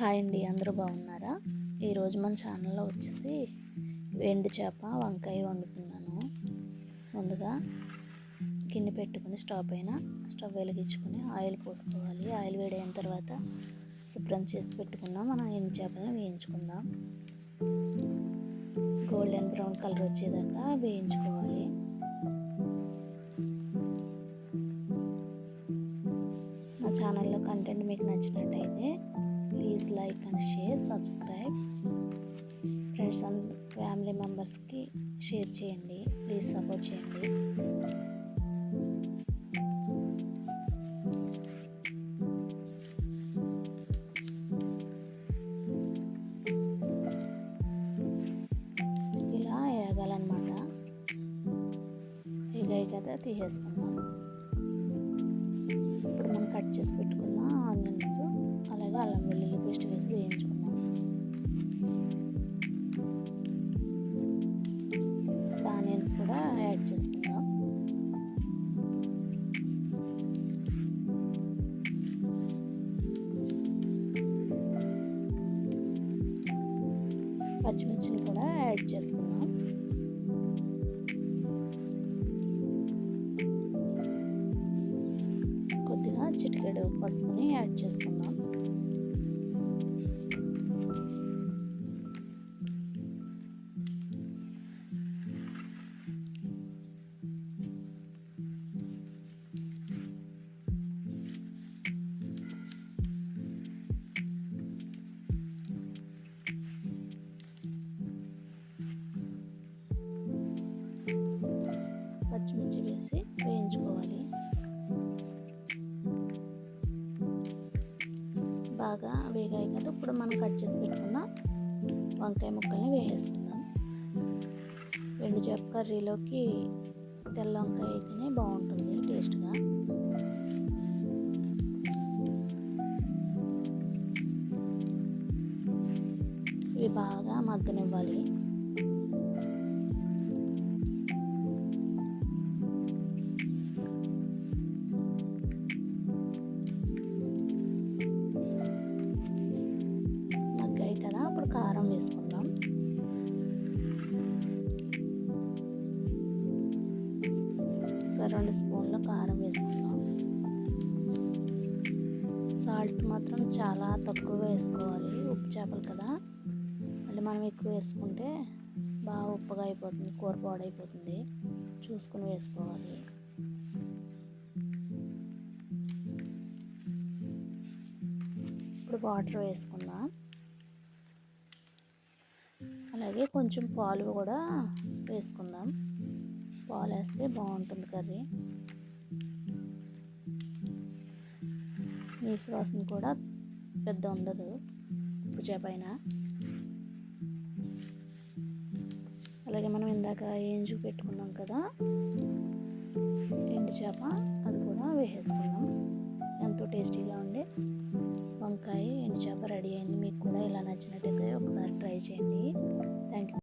Hi అండి అందరూ బాగున్నారా? ఈరోజు మన ఛానల్లో వచ్చేసి ఎండు చేప వంకాయ వండుతున్నాను. ముందుగా గిన్నె పెట్టుకుని స్టవ్ పైన స్టవ్ వెలిగించుకొని ఆయిల్ పోసుకోవాలి. ఆయిల్ వేడైన తర్వాత శుభ్రం చేసి పెట్టుకున్నాం మనం ఎండు చేపలను వేయించుకుందాం. గోల్డెన్ బ్రౌన్ కలర్ వచ్చేదాకా వేయించుకోవాలి. నా ఛానల్లో కంటెంట్ మీకు నచ్చినట్టయితే please like and share subscribe friends and family మెంబర్స్కి షేర్ చేయండి. ప్లీజ్ సపోర్ట్ చేయండి. ఇలా వేగాలన్నమాట ఇలా కదా తీసేసుకున్నాం ఇప్పుడు మనం కట్ చేసి పెట్టుకున్న. అలాగే అల్లం వెల్లుల్లి పేస్ట్ వేసి వేయించుకున్నాం. ఆనియన్స్ కూడా యాడ్ చేసుకుందాం. పచ్చిమిర్చిని కూడా యాడ్ చేసుకుందాం. కొద్దిగా చిటికెడు పసుపుని యాడ్ చేసుకుందాం. బాగా వేగాయి కదా ఇప్పుడు మనం కట్ చేసి పెట్టుకున్న వంకాయ ముక్కల్ని వేసేసుకుందాం. రెండు చేప కర్రీలోకి తెల్ల వంకాయ అయితేనే బాగుంటుంది టేస్ట్గా. ఇవి బాగా మగ్గనివ్వాలి. రెండు స్పూన్ల కారం వేసుకుందాం. సాల్ట్ మాత్రం చాలా తక్కువ వేసుకోవాలి. ఉప్పు చేపలు కదా. మళ్ళీ మనం ఎక్కువ వేసుకుంటే బాగా ఉప్పుగా అయిపోతుంది కూర పాడైపోతుంది. చూసుకుని వేసుకోవాలి. ఇప్పుడు వాటర్ వేసుకుందాం. అలాగే కొంచెం పాలు కూడా వేసుకుందాం. పాలు వేస్తే బాగుంటుంది కర్రీ. నీసు వాసన కూడా పెద్ద ఉండదు ఉప్పు చేపైన. అలాగే మనం ఇందాక ఏంజు పెట్టుకున్నాం కదా ఎండు చేప అది కూడా వేసేసుకున్నాం. ఎంతో టేస్టీగా ఉండే వంకాయ ఎండు చేప రెడీ అయింది. మీకు కూడా ఇలా నచ్చినట్టయితే ఒకసారి ట్రై చేయండి. Thank you